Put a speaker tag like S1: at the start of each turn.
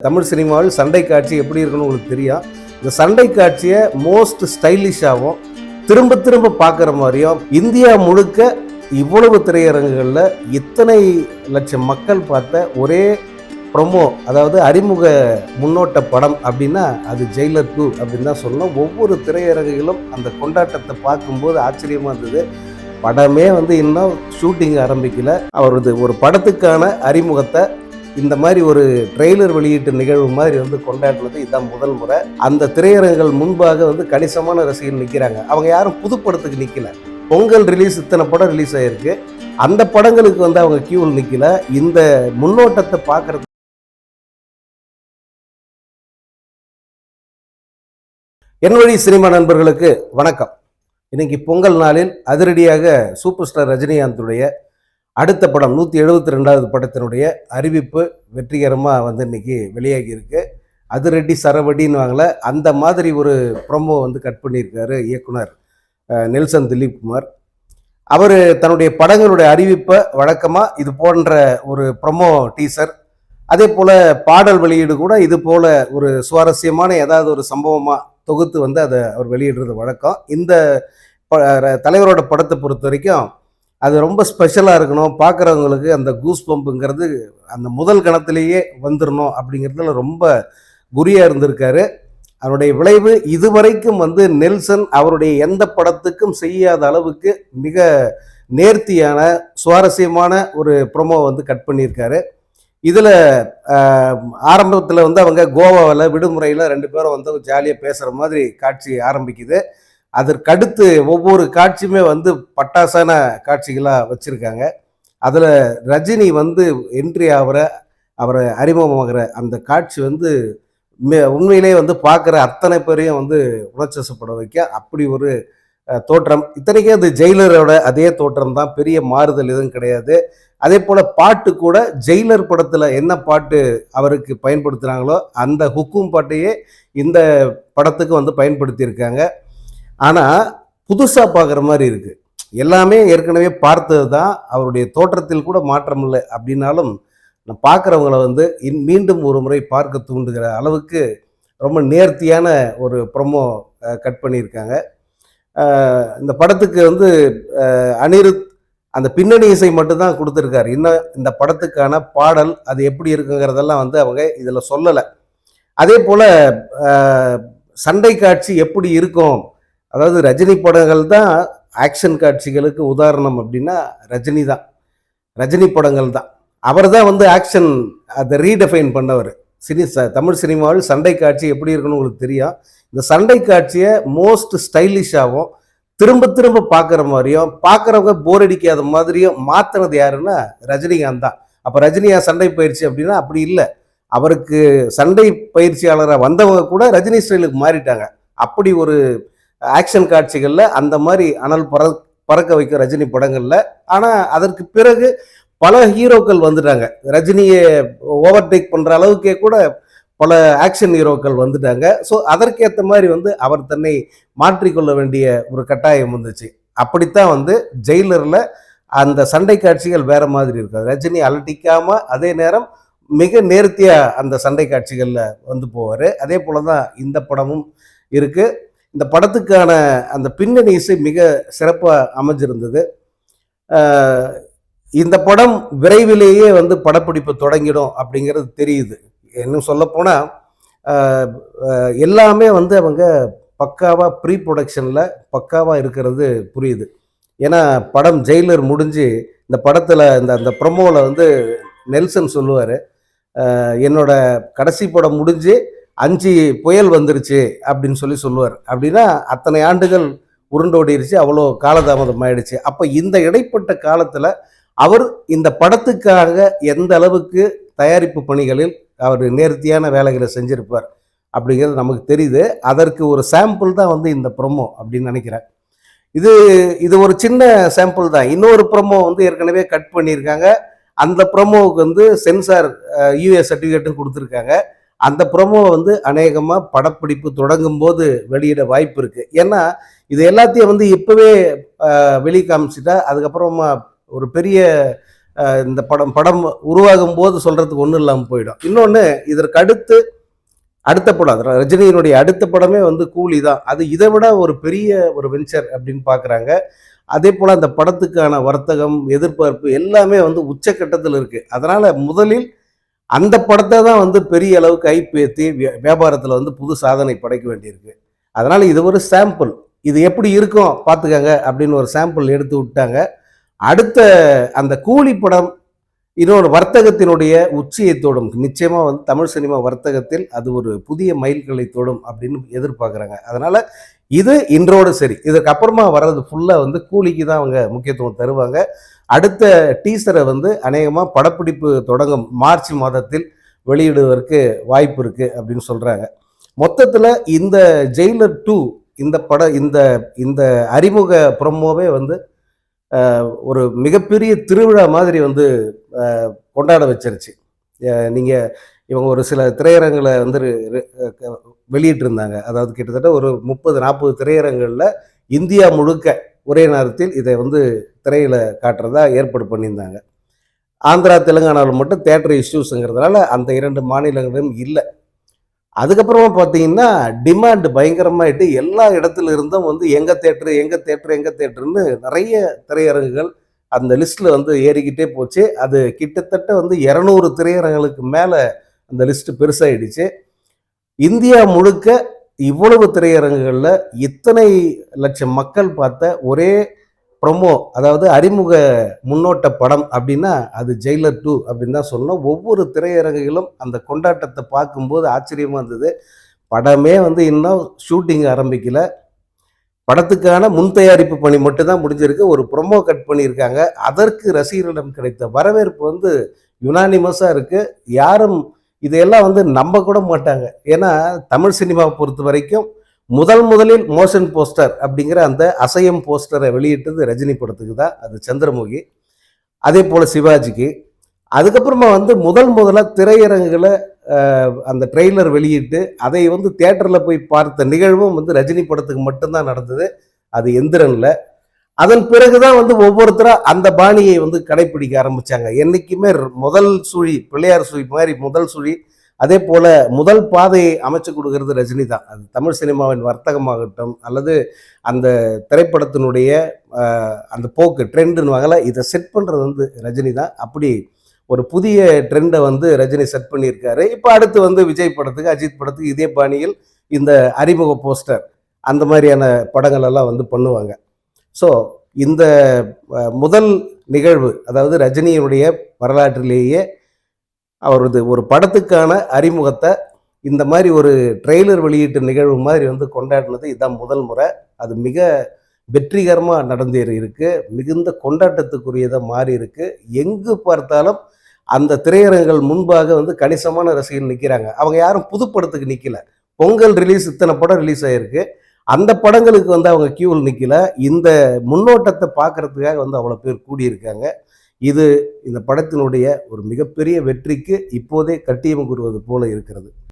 S1: தமிழ் சினிமாவில் சண்டை காட்சி எப்படி இருக்குன்னு உங்களுக்கு தெரியும் இந்த சண்டை காட்சியை மோஸ்ட் ஸ்டைலிஷாகவும் திரும்ப திரும்ப பார்க்குற மாதிரியும் இந்தியா முழுக்க இவ்வளவு திரையரங்குகளில் இத்தனை லட்சம் மக்கள் பார்த்த ஒரே ப்ரொமோ அதாவது அறிமுக முன்னோட்ட படம் அப்படின்னா அது ஜெயிலர் டூ அப்படின்னு தான் சொல்லணும். ஒவ்வொரு திரையரங்குகளும் அந்த கொண்டாட்டத்தை பார்க்கும்போது ஆச்சரியமாக இருந்தது. படமே வந்து இன்னும் ஷூட்டிங் ஆரம்பிக்கல. அவரது ஒரு படத்துக்கான அறிமுகத்தை இந்த மாதிரி ஒரு ட்ரெய்லர் வெளியீட்டு நிகழ்வு மாதிரி வந்து கொண்டாடினது இதுதான் முதல் முறை. அந்த திரையரங்குகள் முன்பாக வந்து கணிசமான ரசிகர்கள் நிற்கிறாங்க அவங்க யாரும் புது படத்துக்கு நிற்கல பொங்கல் ரிலீஸ் இத்தனை படம் ரிலீஸ் ஆயிருக்கு. அந்த படங்களுக்கு வந்து அவங்க கியூவில் நிற்கல இந்த முன்னோட்டத்தை பார்க்கறது என் வழி சினிமா நண்பர்களுக்கு வணக்கம். இன்னைக்கு பொங்கல் நாளில் அதிரடியாக சூப்பர் ஸ்டார் ரஜினிகாந்துடைய அடுத்த படம் நூற்றி எழுபத்தி ரெண்டாவது படத்தினுடைய அறிவிப்பு வெற்றிகரமாக வந்து இன்னைக்கு வெளியாகி இருக்கு ரெட்டி சரவடின்னு வாங்கல. அந்த மாதிரி ஒரு ப்ரொமோ வந்து கட் பண்ணியிருக்காரு இயக்குனர் நெல்சன் திலீப் குமார். அவர் தன்னுடைய படங்களுடைய அறிவிப்பை வழக்கமாக இது போன்ற ஒரு ப்ரொமோ டீசர் அதே போல் பாடல் வெளியீடு கூட இது போல் ஒரு சுவாரஸ்யமான ஏதாவது ஒரு சம்பவமாக தொகுத்து வந்து அதை அவர் வெளியிடுறது வழக்கம். இந்த ப- ர- தலைவரோட படத்தை பொறுத்த வரைக்கும் அது ரொம்ப ஸ்பெஷலாக இருக்கணும். பார்க்குறவங்களுக்கு அந்த கூஸ் பம்புங்கிறது அந்த முதல் கணத்திலேயே வந்துடணும் அப்படிங்கிறதுல ரொம்ப குறியாக இருந்திருக்காரு. அவருடைய விளைவு இதுவரைக்கும் வந்து நெல்சன் அவருடைய எந்த படத்துக்கும் செய்யாத அளவுக்கு மிக நேர்த்தியான சுவாரஸ்யமான ஒரு ப்ரொமோ வந்து கட் பண்ணியிருக்காரு. இதில் ஆரம்பத்தில் வந்து அவங்க கோவாவில் விடுமுறையில் ரெண்டு பேரும் வந்து ஜாலியாக பேசுகிற மாதிரி காட்சி ஆரம்பிக்குது. அதற்கடுத்து ஒவ்வொரு காட்சியுமே வந்து பட்டாசான காட்சிகளாக வச்சுருக்காங்க. அதில் ரஜினி வந்து என்ட்ரி ஆகிற அவரை அறிமுகமாகிற அந்த காட்சி வந்து மே- உண்மையிலே வந்து பார்க்குற அத்தனை பேரையும் வந்து உணர்ச்சசப்பட வைக்க அப்படி ஒரு தோற்றம். இத்தனைக்கும் அது ஜெயிலரோட அதே தோற்றம் தான். பெரிய மாறுதல் எதுவும் கிடையாது. அதே போல் பாட்டு கூட ஜெயிலர் படத்தில் என்ன பாட்டு அவருக்கு பயன்படுத்துகிறாங்களோ அந்த ஹுக்கும் பாட்டையே இந்த படத்துக்கு வந்து பயன்படுத்தியிருக்காங்க. ஆனால் புதுசாக பார்க்குற மாதிரி இருக்குது எல்லாமே ஏற்கனவே பார்த்தது தான் அவருடைய தோற்றத்தில் கூட மாற்றம் இல்லை அப்படின்னாலும் நான் பார்க்குறவங்கள வந்து இன் மீண்டும் ஒரு முறை பார்க்க தூண்டுகிற அளவுக்கு ரொம்ப நேர்த்தியான ஒரு ப்ரொமோ கட் பண்ணியிருக்காங்க. இந்த படத்துக்கு வந்து அனிருத் அந்த பின்னணி இசை மட்டும்தான் கொடுத்துருக்காரு. இன்னும் இந்த படத்துக்கான பாடல் அது எப்படி இருக்குங்கிறதெல்லாம் வந்து அவங்க இதில் சொல்லலை. அதே போல் சண்டை காட்சி எப்படி இருக்கும் அதாவது ரஜினி படங்கள் தான் ஆக்ஷன் காட்சிகளுக்கு உதாரணம் அப்படின்னா ரஜினி தான். ரஜினி படங்கள் தான். அவர் தான் வந்து ஆக்ஷன் அதை ரீடெஃபைன் பண்ணவர். சினி தமிழ் சினிமாவில் சண்டை காட்சி எப்படி இருக்குன்னு உங்களுக்கு தெரியும் இந்த சண்டை காட்சியை மோஸ்ட் ஸ்டைலிஷாகவும் திரும்ப திரும்ப பார்க்குற மாதிரியும் பார்க்குறவங்க போர் அடிக்காத மாதிரியும் மாற்றினது யாருன்னா ரஜினிகாந்த் தான். அப்போ ரஜினியா சண்டை பயிற்சி அப்படின்னா அப்படி இல்லை. அவருக்கு சண்டை பயிற்சியாளராக வந்தவங்க கூட ரஜினி ஸ்டைலுக்கு மாறிட்டாங்க. அப்படி ஒரு ஆக்ஷன் காட்சிகளில் அந்த மாதிரி அனல் பற பறக்க வைக்கும் ரஜினி படங்களில். ஆனால் அதற்கு பிறகு பல ஹீரோக்கள் வந்துட்டாங்க. ரஜினியை ஓவர்டேக் பண்ணுற அளவுக்கே கூட பல ஆக்ஷன் ஹீரோக்கள் வந்துட்டாங்க. ஸோ அதற்கேற்ற மாதிரி வந்து அவர் தன்னை மாற்றிக்கொள்ள வேண்டிய ஒரு கட்டாயம் வந்துச்சு. அப்படித்தான் வந்து ஜெயிலரில் அந்த சண்டை காட்சிகள் வேற மாதிரி இருக்காது ரஜினி அலட்டிக்காமல் அதே நேரம் மிக நேர்த்தியாக அந்த சண்டை காட்சிகளில் வந்து போவார். அதே போல தான் இந்த படமும் இருக்குது இந்த படத்துக்கான அந்த பின்னணி இசை மிக சிறப்பாக அமைஞ்சிருந்தது. இந்த படம் விரைவிலேயே வந்து படப்பிடிப்பு தொடங்கிடும் அப்படிங்கிறது தெரியுது. இன்னும் சொல்லப்போனால் எல்லாமே வந்து அவங்க பக்காவாக ப்ரீ ப்ரொடக்ஷனில் பக்காவாக இருக்கிறது புரியுது. ஏன்னா படம் ஜெயிலர் முடிஞ்சு இந்த படத்தில் இந்த அந்த ப்ரொமோவில் வந்து நெல்சன் சொல்லுவார் என்னோட கடைசி படம் முடிஞ்சு அஞ்சு புயல் வந்துருச்சு அப்படின்னு சொல்லி சொல்லுவார். அப்படின்னா அத்தனை ஆண்டுகள் உருண்டோடிருச்சு அவ்வளோ காலதாமதம் ஆயிடுச்சு. அப்போ இந்த இடைப்பட்ட காலத்தில் அவர் இந்த படத்துக்காக எந்த அளவுக்கு தயாரிப்பு பணிகளில் அவர் நேர்த்தியான வேலைகளை செஞ்சுருப்பார் அப்படிங்கிறது நமக்கு தெரியுது. அதற்கு ஒரு சாம்பிள் தான் வந்து இந்த ப்ரொமோ அப்படின்னு நினைக்கிறேன். இது இது ஒரு சின்ன சாம்பிள் தான். இன்னொரு ப்ரொமோ வந்து ஏற்கனவே கட் பண்ணியிருக்காங்க. அந்த ப்ரொமோவுக்கு வந்து சென்சார் யூஏ சர்டிஃபிகேட்டும் கொடுத்துருக்காங்க. அந்த ப்ரொமோ வந்து அநேகமாக படப்பிடிப்பு தொடங்கும் போது வெளியிட வாய்ப்பு இருக்குது ஏன்னா இது எல்லாத்தையும் வந்து இப்போவே வெளி காமிச்சிட்டா அதுக்கப்புறமா ஒரு பெரிய இந்த படம் படம் உருவாகும் போது சொல்கிறதுக்கு ஒன்றும் இல்லாமல் போயிடும். இன்னொன்று இதற்கு அடுத்து அடுத்த படம் ரஜினியினுடைய அடுத்த படமே வந்து கூலி தான். அது இதை விட ஒரு பெரிய ஒரு வெஞ்சர் அப்படின்னு பார்க்குறாங்க அதே போல் அந்த படத்துக்கான வர்த்தகம் எதிர்பார்ப்பு எல்லாமே வந்து உச்சக்கட்டத்தில் இருக்குது அதனால் முதலில் அந்த படத்தை தான் வந்து பெரிய அளவுக்கு ஐப்பேத்தி வியாபாரத்தில் வந்து புது சாதனை படைக்க வேண்டியிருக்கு. அதனால் இது ஒரு சாம்பிள் இது எப்படி இருக்கும் பார்த்துக்கங்க அப்படின்னு ஒரு சாம்பிள் எடுத்து விட்டாங்க. அடுத்த அந்த கூலி படம் இன்னொரு வர்த்தகத்தினுடைய உச்சியை தொடும். நிச்சயமாக வந்து தமிழ் சினிமா வர்த்தகத்தில் அது ஒரு புதிய மைல்களை தொடும் அப்படின்னு எதிர்பார்க்குறாங்க. அதனால் இது இன்றோடு சரி. இதுக்கப்புறமா வர்றது ஃபுல்லாக வந்து கூலிக்கு தான் அவங்க முக்கியத்துவம் தருவாங்க. அடுத்த டீசரை வந்து அநேகமாக படப்பிடிப்பு தொடங்கும். மார்ச் மாதத்தில் வெளியிடுவதற்கு வாய்ப்பு இருக்குது அப்படின்னு சொல்கிறாங்க மொத்தத்தில் இந்த ஜெயிலர் டூ இந்த பட இந்த இந்த அறிமுக ப்ரொமோவே வந்து ஒரு மிகப்பெரிய திருவிழா மாதிரி வந்து கொண்டாட வச்சிருச்சு. நீங்கள் இவங்க ஒரு சில திரையரங்களை வந்து வெளியிட்டிருந்தாங்க. அதாவது கிட்டத்தட்ட ஒரு முப்பது நாற்பது திரையரங்களில் இந்தியா முழுக்க ஒரே நேரத்தில் இதை வந்து திரையில் காட்டுறதா ஏற்பாடு பண்ணியிருந்தாங்க. ஆந்திரா தெலுங்கானாவில் மட்டும் தேட்டர் இஷ்யூஸுங்கிறதுனால அந்த இரண்டு மாநிலங்களிலும் இல்லை. அதுக்கப்புறமா பார்த்தீங்கன்னா டிமாண்ட் பயங்கரமாயிட்டு எல்லா இடத்துல இருந்தும் வந்து எங்கள் தேட்டரு எங்கள் தேட்டரு எங்கள் தேட்டருன்னு நிறைய திரையரங்குகள் அந்த லிஸ்ட்டில் வந்து ஏறிக்கிட்டே போச்சு. அது கிட்டத்தட்ட வந்து இரநூறு திரையரங்குகளுக்கு மேலே அந்த லிஸ்ட்டு பெருசாகிடுச்சு இந்தியா முழுக்க இவ்வளவு திரையரங்குகளில் இத்தனை லட்சம் மக்கள் பார்த்த ஒரே ப்ரொமோ அதாவது அறிமுக முன்னோட்ட படம் அப்படின்னா அது ஜெயிலர் டூ அப்படின்னு தான் சொல்லணும். ஒவ்வொரு திரையரங்குகளும் அந்த கொண்டாட்டத்தை பார்க்கும்போது ஆச்சரியமாக இருந்தது. படமே வந்து இன்னும் ஷூட்டிங் ஆரம்பிக்கல. படத்துக்கான முன் தயாரிப்பு பணி மட்டும்தான் முடிஞ்சிருக்கு. ஒரு ப்ரொமோ கட் பண்ணியிருக்காங்க. அதற்கு ரசிகர்களிடம் கிடைத்த வரவேற்பு வந்து யுனானிமஸாக இருக்குது யாரும் இதையெல்லாம் வந்து நம்ப கூட மாட்டாங்க. ஏன்னா தமிழ் சினிமாவை பொறுத்த வரைக்கும் முதல் முதலில் மோஷன் போஸ்டர் அப்படிங்கிற அந்த அசையம் போஸ்டரை வெளியிட்டது ரஜினி படத்துக்கு தான் அது சந்திரமுகி. அதே போல் சிவாஜிக்கு. அதுக்கப்புறமா வந்து முதல் முதலாக திரையரங்குகளை அந்த ட்ரெய்லர் வெளியிட்டு அதை வந்து தேட்டரில் போய் பார்த்த நிகழ்வும் வந்து ரஜினி படத்துக்கு மட்டும்தான் நடந்தது. அது எந்திரனில். அதன் பிறகுதான் வந்து ஒவ்வொருத்தரும் அந்த பாணியை வந்து கடைப்பிடிக்க ஆரம்பிச்சாங்க. என்னைக்குமே முதல் சுழி பிள்ளையார் சுழி மாதிரி முதல் சுழி அதே போல முதல் பாதையை அமைச்சு கொடுக்கறது ரஜினி தான். அது தமிழ் சினிமாவின் வர்த்தகமாகட்டும் அல்லது அந்த திரைப்படத்தினுடைய அந்த போக்கு ட்ரெண்டுன்னு இதை செட் பண்ணுறது வந்து ரஜினி தான். அப்படி ஒரு புதிய ட்ரெண்டை வந்து ரஜினி செட் பண்ணியிருக்காரு. இப்போ அடுத்து வந்து விஜய் படத்துக்கு அஜித் படத்துக்கு இதே பாணியில் இந்த அறிமுக போஸ்டர் அந்த மாதிரியான படங்கள் எல்லாம் வந்து பண்ணுவாங்க. ஸோ இந்த முதல் நிகழ்வு அதாவது ரஜினியினுடைய வரலாற்றிலேயே அவரது ஒரு படத்துக்கான அறிமுகத்தை இந்த மாதிரி ஒரு ட்ரெய்லர் வெளியீட்டு நிகழ்வு மாதிரி வந்து கொண்டாடினது இதுதான் முதல் முறை. அது மிக வெற்றிகரமாக நடந்து இருக்கு. மிகுந்த கொண்டாட்டத்துக்குரியதாக மாறி இருக்கு. எங்கு பார்த்தாலும் அந்த திரையரங்குகள் முன்பாக வந்து கணிசமான ரசிகர்கள் நிற்கிறாங்க அவங்க யாரும் புது படத்துக்கு நிற்கல பொங்கல் ரிலீஸ் இத்தனை படம் ரிலீஸ் ஆகிருக்கு அந்த படங்களுக்கு வந்து அவங்க கியூவில் நிற்கல இந்த முன்னோட்டத்தை பார்க்கறதுக்காக வந்து அவ்வளோ பேர் கூடியிருக்காங்க. இது இந்த படத்தினுடைய ஒரு மிகப்பெரிய வெற்றிக்கு இப்போதே கட்டியம் கூறுவது போல இருக்கிறது.